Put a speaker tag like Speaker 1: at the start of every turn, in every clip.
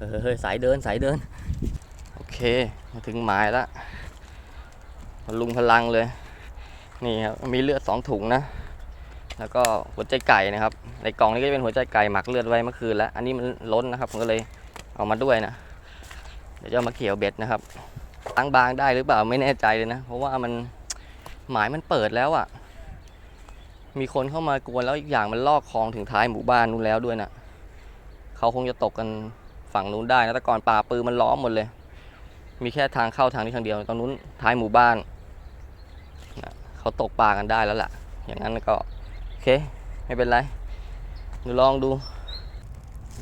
Speaker 1: เฮ้ยสายเดินสายเดิน โอเค มาถึงหมายละพลุงพลังเลย นี่ครับ มีเลือดสองถุงนะ แล้วก็หัวใจไก่นะครับ ในกล่องนี้ก็จะเป็นหัวใจไก่หมักเลือดไว้เมื่อคืนแล้ว อันนี้มันล้นนะครับ ผมก็เลยเอามาด้วยนะ เดี๋ยวจะมาเกี่ยวเบ็ดนะครับตั้งบางได้หรือเปล่าไม่แน่ใจเลยนะ เพราะว่ามันหมายมันเปิดแล้วอะ่ะ มีคนเข้ามากวนแล้วอีกอย่างมันลอกคลองถึงท้ายหมู่บ้านนู้นแล้วด้วยนะเขาคงจะตกกัน ฝั่งนู้นได้นะแต่ก่อนป่าปือมันล้อมหมดเลย มีแค่ทางเข้าทางนี้ทางเดียวตรงนู้นท้ายหมู่บ้านนะเขาตกปลากันได้แล้วล่ะ อย่างนั้นก็โอเคไม่เป็นไรเดี๋ยวลองดู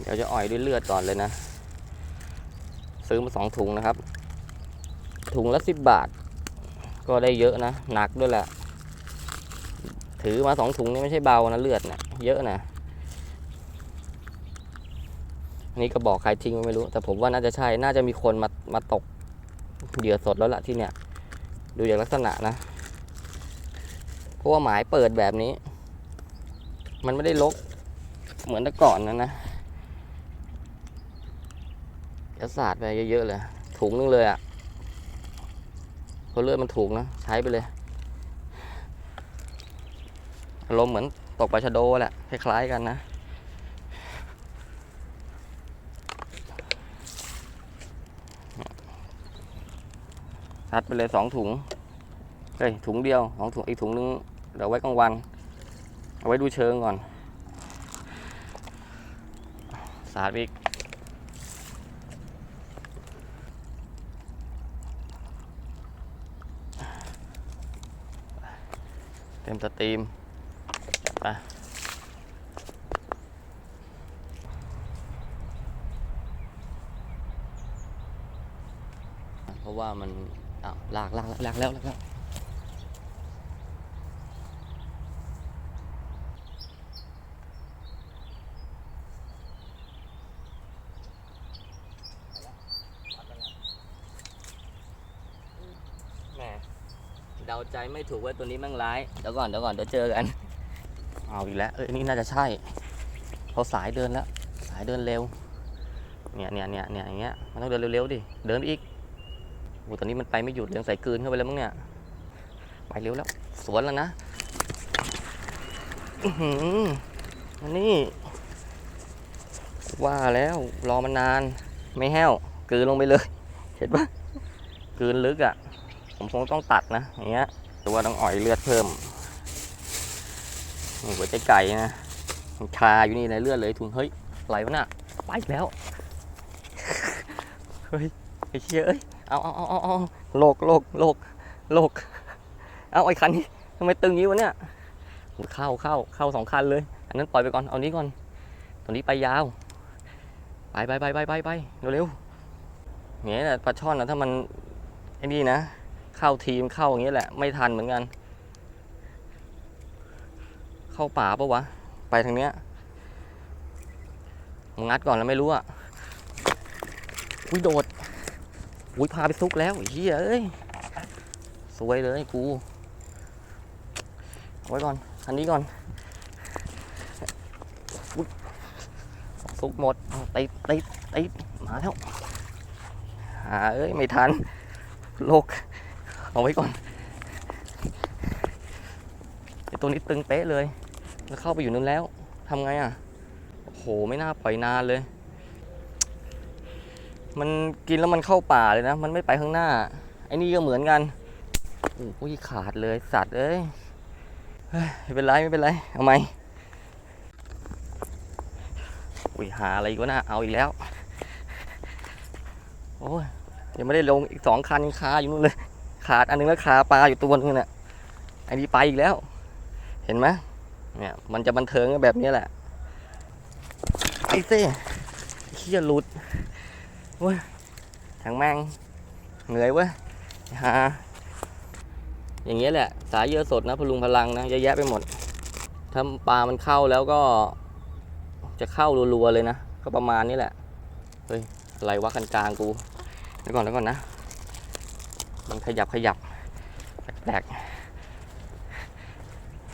Speaker 1: เดี๋ยวจะอ่อยด้วยเลือดก่อนเลยนะ ซื้อมาสองถุงนะครับ ถุงละสิบบาท ก็ได้เยอะนะ หนักด้วยแหละ ถือมาสองถุงนี่ไม่ใช่เบานะเลือดนะเยอะนะ นนี้ก็บอกใครทิ้งไว้ไม่รู้ แต่ผมว่าน่าจะใช่ น่าจะมีคนมามาตกเหยื่อสดแล้วล่ะที่เนี่ย ดูจากลักษณะนะ เพราะว่าหมายเปิดแบบนี้ มันไม่ได้ลกเหมือนแต่ก่อนนะนะจะสาดไปเยอะๆเลย ถุงนึงเลยอะ่ะเพราะเลือดมันถูกนะ ใช้ไปเลย อารมณ์เหมือนตกปลาชะโดแหละ คล้ายๆกันนะ ซัดไปเลยสองถุงเฮ้ยถุงเดียวสองถุงอีกถุงนึงเดี๋ยวไว้กลางวัน เอาไว้ดูเชิงก่อนสาดอีกเต็มสตรีมไปเพราะว่ามัน อ้าวลากลากลากลากแล้วลากแล้วแหมเดาใจไม่ถูกว่าตัวนี้แม่งร้าย เดี๋ยวก่อนเดี๋ยวก่อนเดี๋ยวเจอกัน เอาอีกแล้ว เอ้ยนี่น่าจะใช่เขาสายเดินแล้ว สายเดินเร็ว เนี่ยเนี่ยเนี่ยเนี่ยอย่างเงี้ย มันต้องเดินเร็วๆดิ เดินไปอีก โอ้ตอนนี้มันไปไม่หยุดเรื่องใส่กืนเข้าไปแล้วมั้งเนี่ย ไปเร็วแล้ว สวนแล้วนะอือหึอันนี้ ว่าแล้วรอมานนาน ไม่แห้วกืนลงไปเลย เห็นปะกืนลึกอะ ผมคงต้องตัดนะอย่างเงี้ยหรือว่าต้องอ่อยเลือดเพิ่มหัวใจไก่นะมันคาอยู่นี่ในเลือดเลยถุงเฮ้ยอะไรวะน่ะไปแล้ว เฮ้ยไอ้เชี่ยเอ้ย เอาเอาเอาเอาเอาโลกโลกโลกโลก เอาไอ้คันนี้ทำไมตึงอย่างนี้วะเนี่ยเข้าเข้าเข้าสองคันเลย อันนั้นปล่อยไปก่อน เอานี้ก่อน ตัวนี้ไปยาว ไปไปไปไปไปไปเร็วๆเนี่ยแหละปลาช่อนนะถ้ามันไอ้นี่นะ เข้าทีมเข้าอย่างนี้แหละ ไม่ทันเหมือนกัน เข้าป่าปะวะ ไปทางเนี้ยงัดก่อนแล้วไม่รู้อะอุ้ยโดด อุ้ยพาไปซุกแล้วอ้เฮียเอ้ยสวยเลยกูเอาไว้ก่อน อันนี้ก่อนอุ๊ยซุกหมดติดติดติดมาแล้วหาเอ้ย ไม่ทัน โลก เอาไว้ก่อนไอตัวนี้ตึงเป๊ะเลย แล้วเข้าไปอยู่นู้นแล้วทำไงอะ โอ้โห ไม่น่าปล่อยนานเลย มันกินแล้วมันเข้าป่าเลยนะ มันไม่ไปข้างหน้า ไอ้นี่ก็เหมือนกันโอ้ยขาดเลยสัตว์เอ้ยเฮ้ยไม่เป็นไรไม่เป็นไร เอาไหมอุ้ยหาอะไรก็น่าเอาอีกแล้ว โอ้ยยังไม่ได้ลงอีกสองคันยังคาอยู่นู่นเลย ขาดอันนึงแล้วคาปลาอยู่ตัวนึงน่ะไอ้นี่ไปอีกแล้ว เห็นไหมเนี่ยมันจะบันเทิงแบบนี้แหละไอ้เซ่เขี้ยหลุด เว้ยทางแม่งเหนื่อยเว้ยฮาอย่างเงี้ยแหละ สายเยอะสดนะพลุงพลังนะเยอะแยะไปหมด ถ้าปลามันเข้าแล้วก็จะเข้ารัวๆเลยนะ ก็ประมาณนี้แหละ เฮ้ยอะไรวะกันกลางกูเดี๋ยวก่อนเดี๋ยวก่อนนะ มันขยับขยับแปลกๆ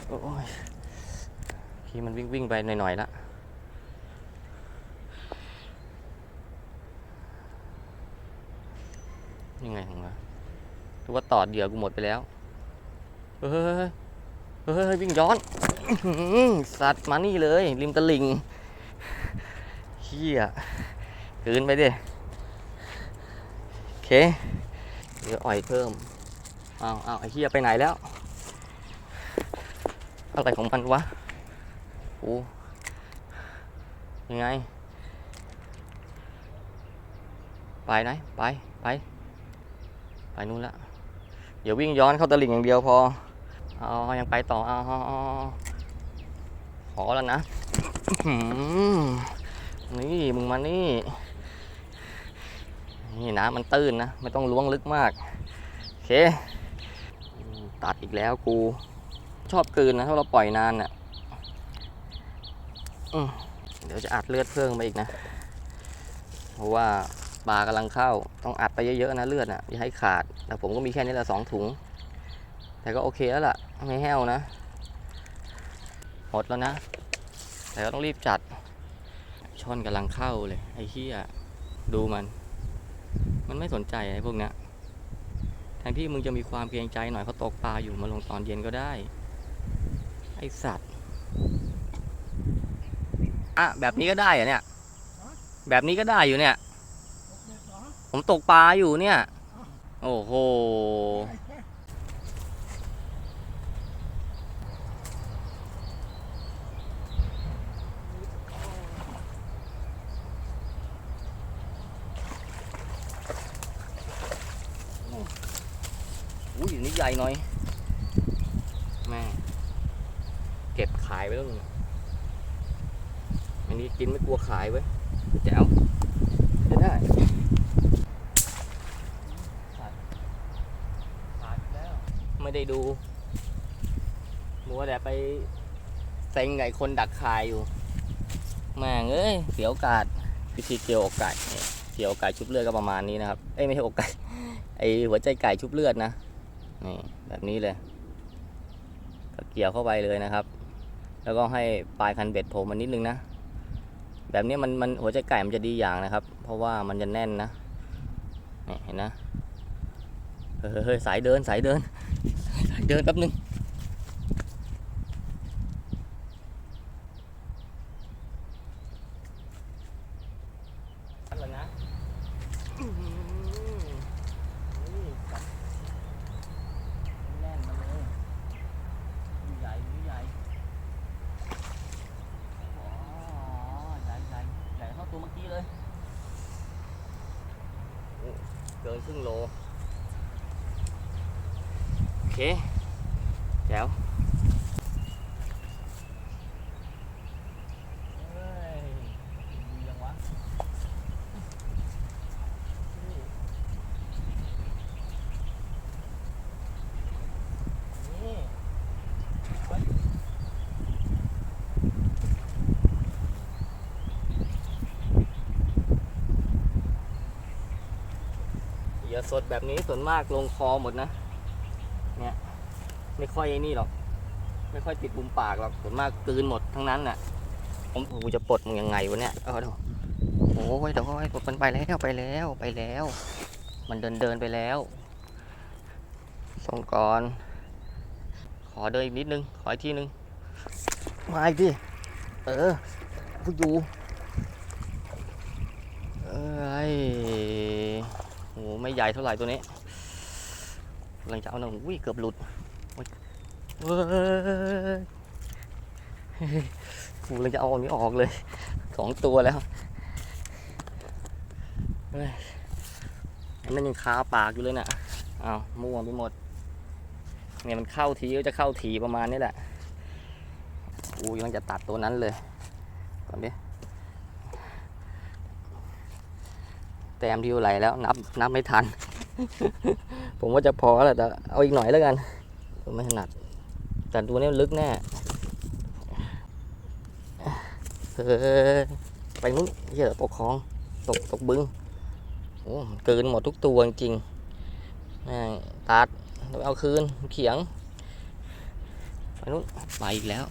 Speaker 1: โอ้ยที่มันวิ่งวิ่งไปหน่อยๆละ ยังไงของวะรู้ว่าตอดเหยื่อกูหมดไปแล้ว เฮ้ยเฮ้ยวิ่งย้อนสัตว์มานี่เลย ริมตลิ่งเฮียคืนไปดิโอเค เดี๋ยวอ่อยเพิ่มเอาเอาไอ้เฮียไปไหนแล้ว อะไรของมันวะโอ้ยังไง ไปไหน ไป ไป ไปนู่นละเดี๋ยววิ่งย้อนเข้าตลิ่งอย่างเดียวพอเอายังไปต่อเอาเอาเอาเอาขอแล้วนะนี่มึงมานี่นี่น้ำมันตื้นนะไม่ต้องล้วงลึกมากโอเค ตัดอีกแล้วกูชอบกืนนะถ้าเราปล่อยนานน่ะเดี๋ยวจะอัดเลือดเพิ่มไปอีกนะ เพราะว่า ปลากำลังเข้า ต้องอัดไปเยอะๆนะเลือดอะอย่าให้ขาด แต่ผมก็มีแค่นี้แหละสองถุง แต่ก็โอเคแล้วล่ะ ไม่แห้วนะ หมดแล้วนะ แต่ก็ต้องรีบจัด ช่อนกำลังเข้าเลย ไอ้เหี้ยดูมัน มันไม่สนใจไอ้พวกเนี้ยแทนที่มึงจะมีความเกรงใจหน่อยเขาตกปลาอยู่มาลงตอนเย็นก็ได้ ไอสัตว์อะแบบนี้ก็ได้เหรอเนี่ย แบบนี้ก็ได้อยู่เนี่ย ผมตกปลาอยู่เนี่ย โอ้โห อุ้ยนี่ใหญ่หน่อย แม่ เก็บขายไว้แล้วนึงอันนี้กินไม่กลัวขายไว้ยแจ๋วจะได้ขาดขาดแล้ว ไม่ได้ดูมัวแต่ไปเซ็งไก่คนดักคายอยู่แม่งเอ้ยเสียวโอกาสวิธีเกี่ยวอกไก่เนี่ยเกี่ยวอกไก่ชุบเลือดก็ประมาณนี้นะครับเอ้ยไม่ใช่อกไก่ไอหัวใจไก่ชุบเลือดนะนี่แบบนี้เลยก็เกี่ยวเข้าไปเลยนะครับ แล้วก็ให้ปลายคันเบ็ดโผล่มานิดนึงนะแบบนี้มันมันหัวใจไก่มันจะดีอย่างนะครับ เพราะว่ามันจะแน่นนะนี่เห็นนะเฮ้ยสายเดินสายเดิน เดินแป๊บนึงอันละนะอื้อหือนี่จับแน่นมาเลยใหญ่ใหญ่อ๋อใหญ่ใหญ่ใหญ่เท่าตัวเมื่อกี้เลยโอ้เกินครึ่งโล โอเค แจ๋วย่อสดแบบนี้ส่วนมากลงคอหมดนะ เนี่ย ไม่ค่อยไอ้นี่หรอก ไม่ค่อยติดบุมปากหรอกส่วนมากกลืนหมดทั้งนั้นน่ะ ผมกูจะปลดมึงยังไงวะเนี่ยเออเดี๋ยวโอ้ยเดี๋ยวปลดมันไปแล้วไปแล้วไปแล้ว มันเดินเดินไปแล้วส่งก่อน ขอเดินอีกนิดนึง ขออีกทีนึง มาอีกดิเออพูดอยู่เอ้ยโหไม่ใหญ่เท่าไหร่ตัวนี้กำลังจะเอาหนึ่งวิ่เกือบหลุด กูเลยจะเอาอันนี้ออกเลยสองตัวแล้วเฮ้ยอันนั้นยังคาปากอยู่เลยน่ะอ้าวมั่วไปหมดเนี่ยมันเข้าทีก็จะเข้าทีประมาณนี้แหละกูยังจะตัดตัวนั้นเลยก่อนดิแต้มที่เท่ไหร่แล้ว นับนับไม่ทัน ผมว่าจะพอแล้วแต่เอาอีกหน่อยแล้วกันไม่ถนัด แต่ตัวนี้ลึกแน่เออไปนู้นเหี้ยอะปกครอง ตกตกบึงโอ้เกินหมดทุกตัวจริงๆแม่งตัดเอาคืนเขียง ไปนู้นไปอีกแล้ว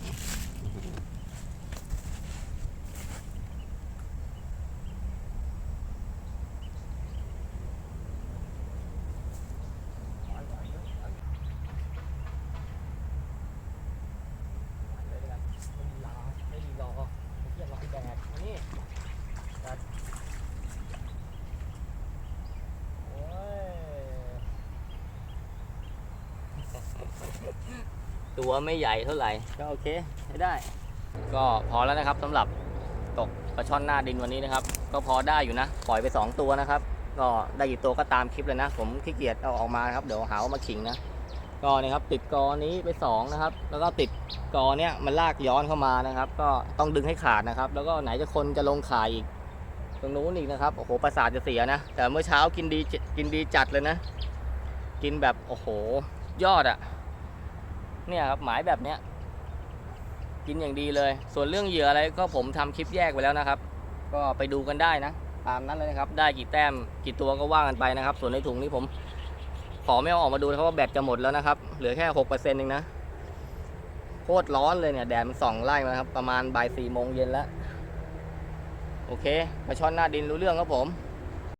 Speaker 1: ตัวไม่ใหญ่เท่าไหร่ ก็โอเคใช้ได้ ก็พอแล้วนะครับสำหรับตกปลาช่อนหน้าดินวันนี้นะครับ ก็พอได้อยู่นะ ปล่อยไป 2 ตัวนะครับ ก็ได้กี่ตัวก็ตามคลิปเลยนะ ผมขี้เกียจเอาออกมาครับเดี๋ยวหาว่ามาขิงนะก็นะครับติดกอนี้ไปสองนะครับแล้วก็ติดกอเนี้ยมันลากย้อนเข้ามานะครับ ก็ต้องดึงให้ขาดนะครับ แล้วก็ไหนจะคนจะลงขายอีก ตรงนู้นอีกนะครับโอ้โหประสาทจะเสียนะ แต่เมื่อเช้ากินดีกินดีจัดเลยนะ กินแบบโอ้โหยอดอะ เนี่ยครับหมายแบบเนี้ยกินอย่างดีเลย ส่วนเรื่องเหยื่ออะไรก็ผมทำคลิปแยกไว้แล้วนะครับ ก็ไปดูกันได้นะ ตามนั้นเลยนะครับ ได้กี่แต้มกี่ตัวก็ว่ากันไปนะครับ ส่วนในถุงนี้ผม ขอไม่เอาออกมาดูนะครับว่าแบตจะหมดแล้วนะครับ เหลือแค่หกเปอร์เซ็นต์เองนะโคตรร้อนเลยเนี่ยแดดมันส่องไล่มาครับ ประมาณบ่ายสี่โมงเย็นแล้ว โอเคปลาช่อนหน้าดินรู้เรื่องครับผม